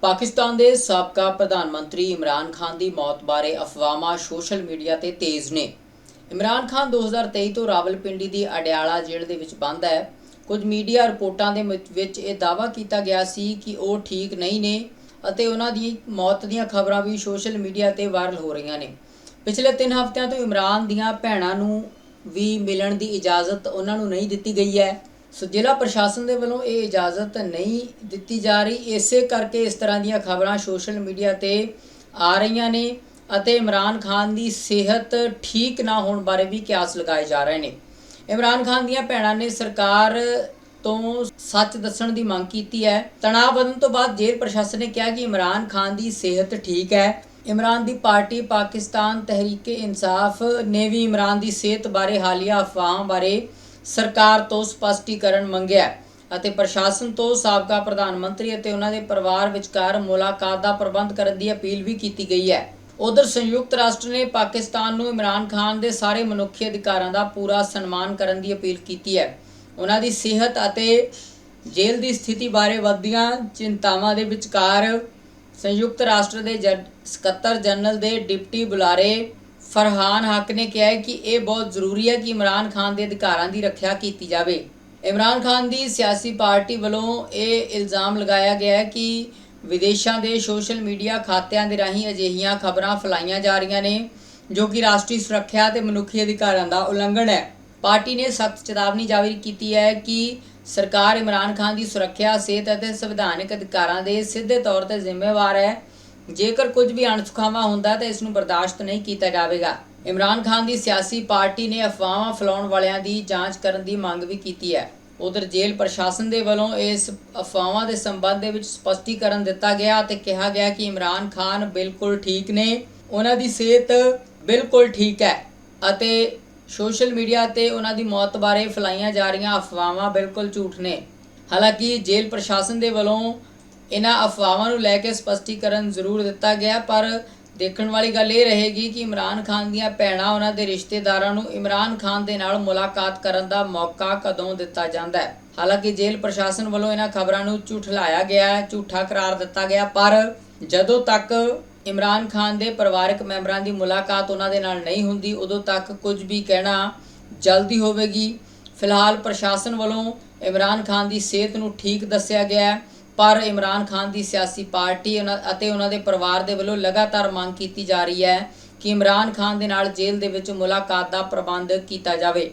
ਪਾਕਿਸਤਾਨ ਦੇ ਸਾਬਕਾ ਪ੍ਰਧਾਨ ਮੰਤਰੀ ਇਮਰਾਨ ਖਾਨ ਦੀ ਮੌਤ ਬਾਰੇ ਅਫਵਾਹਾਂ ਸੋਸ਼ਲ ਮੀਡੀਆ ਤੇ ਤੇਜ਼ ਨੇ। ਇਮਰਾਨ ਖਾਨ 2023 ਤੋਂ ਰਾਵਲਪਿੰਡੀ ਦੀ ਅਡਿਆਲਾ ਜੇਲ੍ਹ ਦੇ ਵਿੱਚ ਬੰਦ ਹੈ। ਕੁਝ ਮੀਡੀਆ ਰਿਪੋਰਟਾਂ ਦੇ ਵਿੱਚ- ਇਹ ਦਾਅਵਾ ਕੀਤਾ ਗਿਆ ਸੀ ਕਿ ਉਹ ਠੀਕ ਨਹੀਂ ਨੇ ਅਤੇ ਉਹਨਾਂ ਦੀ ਮੌਤ ਦੀਆਂ ਖਬਰਾਂ ਵੀ ਸੋਸ਼ਲ ਮੀਡੀਆ ਤੇ ਵਾਇਰਲ ਹੋ ਰਹੀਆਂ ਨੇ। ਪਿਛਲੇ 3 ਹਫ਼ਤਿਆਂ ਤੋਂ ਇਮਰਾਨ ਦੀਆਂ ਭੈਣਾਂ ਨੂੰ ਵੀ ਮਿਲਣ ਦੀ ਇਜਾਜ਼ਤ ਉਹਨਾਂ ਨੂੰ ਨਹੀਂ ਦਿੱਤੀ ਗਈ ਹੈ। ਸੋ ਜ਼ਿਲ੍ਹਾ ਪ੍ਰਸ਼ਾਸਨ ਦੇ ਵੱਲੋਂ ਇਹ ਇਜਾਜ਼ਤ ਨਹੀਂ ਦਿੱਤੀ ਜਾ ਰਹੀ। ਇਸੇ ਕਰਕੇ ਇਸ ਤਰ੍ਹਾਂ ਦੀਆਂ ਖਬਰਾਂ ਸੋਸ਼ਲ ਮੀਡੀਆ ਤੇ ਆ ਰਹੀਆਂ ਨੇ ਅਤੇ ਇਮਰਾਨ ਖਾਨ ਦੀ ਸਿਹਤ ਠੀਕ ਨਾ ਹੋਣ ਬਾਰੇ ਵੀ ਕਿਆਸ ਲਗਾਏ ਜਾ ਰਹੇ ਨੇ। ਇਮਰਾਨ ਖਾਨ ਦੀਆਂ ਭੈਣਾਂ ਨੇ ਸਰਕਾਰ ਤੋਂ ਸੱਚ ਦੱਸਣ ਦੀ ਮੰਗ ਕੀਤੀ ਹੈ। ਤਣਾਅ ਵਧਣ ਤੋਂ ਬਾਅਦ ਜੇਲ੍ਹ ਪ੍ਰਸ਼ਾਸਨ ਨੇ ਕਿਹਾ ਕਿ ਇਮਰਾਨ ਖਾਨ ਦੀ ਸਿਹਤ ਠੀਕ ਹੈ। ਇਮਰਾਨ ਦੀ ਪਾਰਟੀ ਪਾਕਿਸਤਾਨ ਤਹਿਰੀਕੇ ਇਨਸਾਫ ਨੇ ਵੀ ਇਮਰਾਨ ਦੀ ਸਿਹਤ ਬਾਰੇ ਹਾਲੀਆ ਅਫਵਾਹਾਂ ਬਾਰੇ ਸਰਕਾਰ ਤੋਂ ਸਪਸ਼ਟੀਕਰਨ ਮੰਗਿਆ ਅਤੇ ਪ੍ਰਸ਼ਾਸਨ ਤੋਂ ਸਾਬਕਾ ਪ੍ਰਧਾਨ ਮੰਤਰੀ ਅਤੇ ਉਹਨਾਂ ਦੇ ਪਰਿਵਾਰ ਵਿਚਕਾਰ ਮੁਲਾਕਾਤ ਦਾ ਪ੍ਰਬੰਧ ਕਰਨ ਦੀ ਅਪੀਲ ਵੀ ਕੀਤੀ ਗਈ ਹੈ। ਉਧਰ ਸੰਯੁਕਤ ਰਾਸ਼ਟਰ ਨੇ ਪਾਕਿਸਤਾਨ ਨੂੰ ਇਮਰਾਨ ਖਾਨ ਦੇ ਸਾਰੇ ਮਨੁੱਖੀ ਅਧਿਕਾਰਾਂ ਦਾ ਪੂਰਾ ਸਨਮਾਨ ਕਰਨ ਦੀ ਅਪੀਲ ਕੀਤੀ ਹੈ। ਉਹਨਾਂ ਦੀ ਸਿਹਤ ਅਤੇ ਜੇਲ੍ਹ ਦੀ ਸਥਿਤੀ ਬਾਰੇ ਵੱਧਦੀਆਂ ਚਿੰਤਾਵਾਂ ਦੇ ਵਿਚਕਾਰ ਸੰਯੁਕਤ ਰਾਸ਼ਟਰ ਦੇ ਜਨ- ਸਕੱਤਰ ਜਨਰਲ ਦੇ ਡਿਪਟੀ ਬੁਲਾਰੇ ਫਰਹਾਨ ਹੱਕ ਨੇ ਕਿਹਾ ਹੈ ਕਿ ਇਹ ਬਹੁਤ ਜ਼ਰੂਰੀ ਹੈ ਕਿ ਇਮਰਾਨ ਖਾਨ ਦੇ ਅਧਿਕਾਰਾਂ ਦੀ ਰੱਖਿਆ ਕੀਤੀ ਜਾਵੇ। ਇਮਰਾਨ ਖਾਨ ਦੀ ਸਿਆਸੀ ਪਾਰਟੀ ਵੱਲੋਂ ਇਹ ਇਲਜ਼ਾਮ ਲਗਾਇਆ ਗਿਆ ਹੈ ਕਿ ਵਿਦੇਸ਼ਾਂ ਦੇ ਸੋਸ਼ਲ ਮੀਡੀਆ ਖਾਤਿਆਂ ਦੇ ਰਾਹੀਂ ਅਜਿਹੀਆਂ ਖਬਰਾਂ ਫੈਲਾਈਆਂ ਜਾ ਰਹੀਆਂ ਨੇ, ਜੋ ਕਿ ਰਾਸ਼ਟਰੀ ਸੁਰੱਖਿਆ ਤੇ ਮਨੁੱਖੀ ਅਧਿਕਾਰਾਂ ਦਾ ਉਲੰਘਣ ਹੈ। ਪਾਰਟੀ ਨੇ ਸਖਤ ਚੇਤਾਵਨੀ ਜਾਰੀ ਕੀਤੀ ਹੈ ਕਿ ਸਰਕਾਰ ਇਮਰਾਨ ਖਾਨ ਦੀ ਸੁਰੱਖਿਆ, ਸਿਹਤ ਅਤੇ ਸੰਵਿਧਾਨਕ ਅਧਿਕਾਰਾਂ ਦੇ ਸਿੱਧੇ ਤੌਰ ਤੇ ਜ਼ਿੰਮੇਵਾਰ ਹੈ। ਜੇਕਰ ਕੁਝ ਵੀ ਅਣਸੁਖਾਵਾਂ ਹੁੰਦਾ ਤਾਂ ਇਸ ਨੂੰ ਬਰਦਾਸ਼ਤ ਨਹੀਂ ਕੀਤਾ ਜਾਵੇਗਾ। ਇਮਰਾਨ ਖਾਨ ਦੀ ਸਿਆਸੀ ਪਾਰਟੀ ਨੇ ਅਫਵਾਹਾਂ ਫੈਲਾਉਣ ਵਾਲਿਆਂ ਦੀ ਜਾਂਚ ਕਰਨ ਦੀ ਮੰਗ ਵੀ ਕੀਤੀ ਹੈ। ਉਧਰ ਜੇਲ੍ਹ ਪ੍ਰਸ਼ਾਸਨ ਦੇ ਵੱਲੋਂ ਇਸ ਅਫਵਾਹਾਂ ਦੇ ਸੰਬੰਧ ਦੇ ਵਿੱਚ ਸਪਸ਼ਟੀਕਰਨ ਦਿੱਤਾ ਗਿਆ ਅਤੇ ਕਿਹਾ ਗਿਆ ਕਿ ਇਮਰਾਨ ਖਾਨ ਬਿਲਕੁਲ ਠੀਕ ਨੇ। ਉਹਨਾਂ ਦੀ ਸਿਹਤ ਬਿਲਕੁਲ ਠੀਕ ਹੈ ਅਤੇ ਸੋਸ਼ਲ ਮੀਡੀਆ ਤੇ ਉਹਨਾਂ ਦੀ ਮੌਤ ਬਾਰੇ ਫੈਲਾਈਆਂ ਜਾ ਰਹੀਆਂ ਅਫਵਾਹਾਂ ਬਿਲਕੁਲ ਝੂਠ ਨੇ। ਹਾਲਾਂਕਿ ਜੇਲ੍ਹ ਪ੍ਰਸ਼ਾਸਨ ਦੇ ਵੱਲੋਂ ਇਹਨਾਂ ਅਫਵਾਹਾਂ ਨੂੰ ਲੈ ਕੇ ਸਪਸ਼ਟੀਕਰਨ ਜ਼ਰੂਰ ਦਿੱਤਾ ਗਿਆ, ਪਰ ਦੇਖਣ ਵਾਲੀ ਗੱਲ ਇਹ ਰਹੇਗੀ ਕਿ ਇਮਰਾਨ ਖਾਨ ਦੀਆਂ ਭੈਣਾਂ ਉਹਨਾਂ ਦੇ ਰਿਸ਼ਤੇਦਾਰਾਂ ਨੂੰ ਇਮਰਾਨ ਖਾਨ ਦੇ ਨਾਲ ਮੁਲਾਕਾਤ ਕਰਨ ਦਾ ਮੌਕਾ ਕਦੋਂ ਦਿੱਤਾ ਜਾਂਦਾ ਹੈ? ਹਾਲਾਂਕਿ ਜੇਲ੍ਹ ਪ੍ਰਸ਼ਾਸਨ ਵੱਲੋਂ ਇਹਨਾਂ ਖਬਰਾਂ ਨੂੰ ਝੂਠਲਾਇਆ ਗਿਆ, ਝੂਠਾ ਕਰਾਰ ਦਿੱਤਾ ਗਿਆ, ਪਰ ਜਦੋਂ ਤੱਕ ਇਮਰਾਨ ਖਾਨ ਦੇ ਪਰਿਵਾਰਕ ਮੈਂਬਰਾਂ ਦੀ ਮੁਲਾਕਾਤ ਉਹਨਾਂ ਦੇ ਨਾਲ ਨਹੀਂ ਹੁੰਦੀ, ਉਦੋਂ ਤੱਕ ਕੁਝ ਵੀ ਕਹਿਣਾ ਜਲਦੀ ਹੋਵੇਗੀ। ਫਿਲਹਾਲ ਪ੍ਰਸ਼ਾਸਨ ਵੱਲੋਂ ਇਮਰਾਨ ਖਾਨ ਦੀ ਸਿਹਤ ਨੂੰ ਠੀਕ ਦੱਸਿਆ ਗਿਆ ਹੈ। ਪਰ ਇਮਰਾਨ ਖਾਨ ਦੀ ਸਿਆਸੀ ਪਾਰਟੀ ਉਹਨਾਂ ਅਤੇ ਉਹਨਾਂ ਦੇ ਪਰਿਵਾਰ ਦੇ ਵੱਲੋਂ ਲਗਾਤਾਰ ਮੰਗ ਕੀਤੀ ਜਾ ਰਹੀ ਹੈ ਕਿ ਇਮਰਾਨ ਖਾਨ ਦੇ ਨਾਲ ਜੇਲ੍ਹ ਦੇ ਵਿੱਚ ਮੁਲਾਕਾਤ ਦਾ ਪ੍ਰਬੰਧ ਕੀਤਾ ਜਾਵੇ।